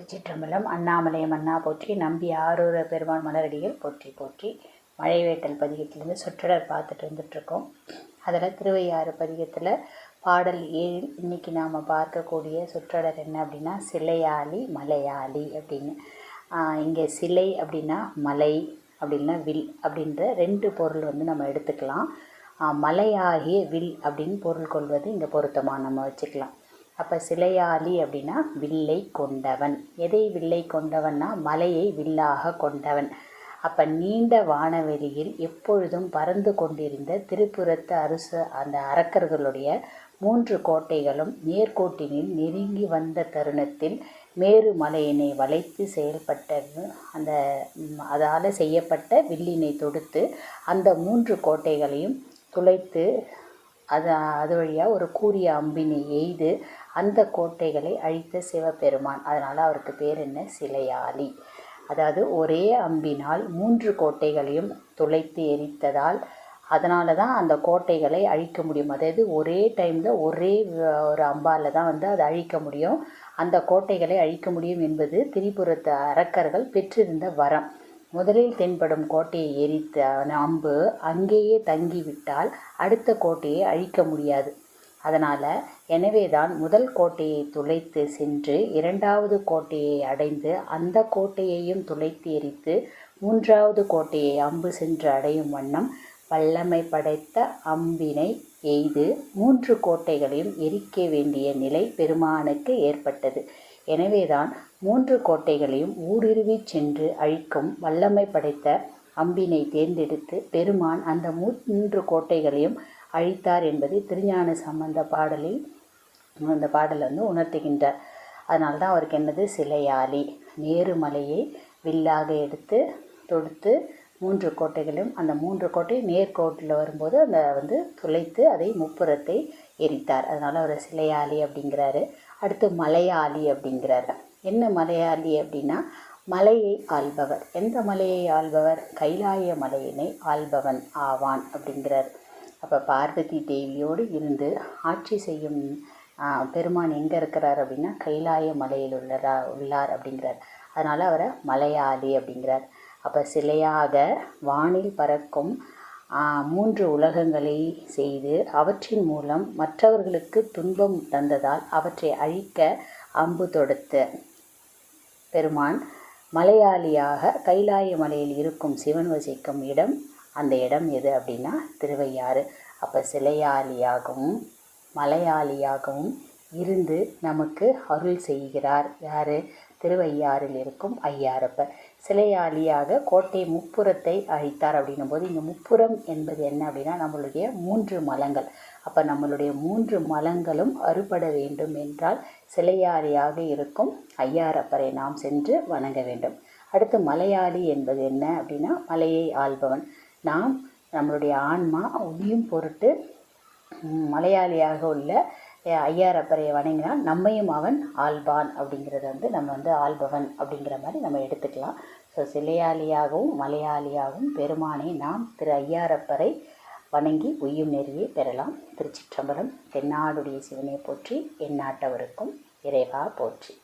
திருச்சிற்றம்பலம் அண்ணாமலை மன்னா போற்றி நம்பி ஆரூர பெருமான் மலரடிகள் போற்றி போற்றி. மழைவேட்டல் பதிகத்திலேருந்து சொற்றொடர் பார்த்துட்டு வந்துட்டுருக்கோம். அதில் திருவையாறு பதிகத்தில் பாடல் ஏழில் இன்னைக்கு நாம் பார்க்கக்கூடிய சொற்றொடர் என்ன அப்படின்னா சிலையாளி மலையாளி அப்படின்னு. இங்கே சிலை அப்படின்னா மலை அப்படின்னா வில் அப்படின்ற ரெண்டு பொருள் வந்து நம்ம எடுத்துக்கலாம். மலையாகிய வில் அப்படின்னு பொருள் கொள்வது இங்கே பொருத்தமாக நம்ம வச்சுக்கலாம். அப்போ சிலையாளி அப்படின்னா வில்லை கொண்டவன். எதை வில்லை கொண்டவன்னா? மலையை வில்லாக கொண்டவன். அப்போ நீண்ட வானவெளியில் எப்பொழுதும் பறந்து கொண்டிருந்த திருப்புறத்து அரசு அந்த அரக்கர்களுடைய மூன்று கோட்டைகளும் நேர்கோட்டினில் நெருங்கி வந்த தருணத்தில் மேரு மலையினை வளைத்து செயல்பட்ட அந்த அதால் செய்யப்பட்ட வில்லினை தொடுத்து அந்த மூன்று கோட்டைகளையும் துளைத்து அது அது வழியாக ஒரு கூரிய அம்பினை எய்து அந்த கோட்டைகளை அழித்த சிவபெருமான். அதனால் அவருக்கு பேர் என்ன? சிலையாளி அதாவது ஒரே அம்பினால் மூன்று கோட்டைகளையும் துளைத்து எரித்ததால் அதனால தான் அந்த கோட்டைகளை அழிக்க முடியும். அதாவது ஒரே டைமில் ஒரே ஒரு அம்பாவில் தான் வந்து அதை அழிக்க முடியும். அந்த கோட்டைகளை அழிக்க முடியும் என்பது திரிபுரத்து அரக்கர்கள் பெற்றிருந்த வரம். முதலில் தென்படும் கோட்டையை எரித்த அம்பு அங்கேயே தங்கிவிட்டால் அடுத்த கோட்டையை அழிக்க முடியாது. அதனால் எனவே தான் முதல் கோட்டையை துளைத்து சென்று இரண்டாவது கோட்டையை அடைந்து அந்த கோட்டையையும் துளைத்து எரித்து மூன்றாவது கோட்டையை அம்பு சென்று அடையும் வண்ணம் வல்லமை படைத்த அம்பினை எய்து மூன்று கோட்டைகளையும் எரிக்க வேண்டிய நிலை பெருமானுக்கு ஏற்பட்டது. எனவேதான் மூன்று கோட்டைகளையும் ஊடுருவி சென்று அழிக்கும் வல்லமை படைத்த அம்பினை தேர்ந்தெடுத்து பெருமான் அந்த மூன்று கோட்டைகளையும் அழித்தார் என்பதை திருஞான சம்பந்த பாடலில் அந்த பாடலை வந்து உணர்த்துகின்றார். அதனால தான் அவருக்கு என்னது? சிலையாளி நேருமலையை வில்லாக எடுத்து தொடுத்து மூன்று கோட்டைகளும் அந்த மூன்று கோட்டை நேர்கோட்டில் வரும்போது அந்த வந்து துளைத்து அதை முப்புறத்தை எரித்தார். அதனால் அவர் சிலையாளி அப்படிங்கிறாரு. அடுத்து மலையாளி அப்படிங்கிறாரு. என்ன மலையாளி அப்படின்னா மலையை ஆள்பவர். எந்த மலையை ஆள்பவர்? கைலாய மலையினை ஆள்பவன் ஆவான் அப்படிங்கிறார். அப்போ பார்வதி தேவியோடு இருந்து ஆட்சி செய்யும் பெருமான் எங்கே இருக்கிறார் அப்படின்னா கைலாய மலையில் உள்ளரா உள்ளார் அப்படிங்கிறார். அதனால் அவரை மலையாளி அப்படிங்கிறார். அப்போ சிலையாக வானில் பறக்கும் மூன்று உலகங்களை செய்து அவற்றின் மூலம் மற்றவர்களுக்கு துன்பம் தந்ததால் அவற்றை அழிக்க அம்பு தொடுத்த பெருமான் மலையாளியாக கைலாய மலையில் இருக்கும் சிவன் வசிக்கும் இடம் அந்த இடம் எது அப்படின்னா திருவையாறு. அப்போ சிலையாளியாகவும் மலையாளியாகவும் இருந்து நமக்கு அருள் செய்கிறார் யார்? திருவையாறில் இருக்கும் ஐயாரப்பர் சிலையாளியாக கோட்டை முப்புறத்தை அழித்தார் அப்படின்னும் போது இங்கே முப்புறம் என்பது என்ன அப்படின்னா நம்மளுடைய மூன்று மலங்கள். அப்போ நம்மளுடைய மூன்று மலங்களும் அறுபட வேண்டும் என்றால் சிலையாளியாக இருக்கும் ஐயாரப்பரை நாம் சென்று வணங்க வேண்டும். அடுத்து மலையாளி என்பது என்ன அப்படின்னா மலையை ஆள்பவன். நாம் நம்மளுடைய ஆன்மா ஒளியும் பொருட்டு மலையாளியாக உள்ள ஐயாரப்பரையை வணங்கினா நம்மையும் அவன் ஆள்பான் அப்படிங்கிறத வந்து நம்ம வந்து ஆள்பவன் அப்படிங்கிற மாதிரி நம்ம எடுத்துக்கலாம். ஸோ சிலையாளியாகவும் மலையாளியாகவும் பெருமானை நாம் திரு ஐயாரப்பரை வணங்கி உய்யும் நெறியை பெறலாம். திருச்சிற்றம்பலம் தென்னாடுடைய சிவனை போற்றி எந்நாட்டவருக்கும் இறைவா போற்றி.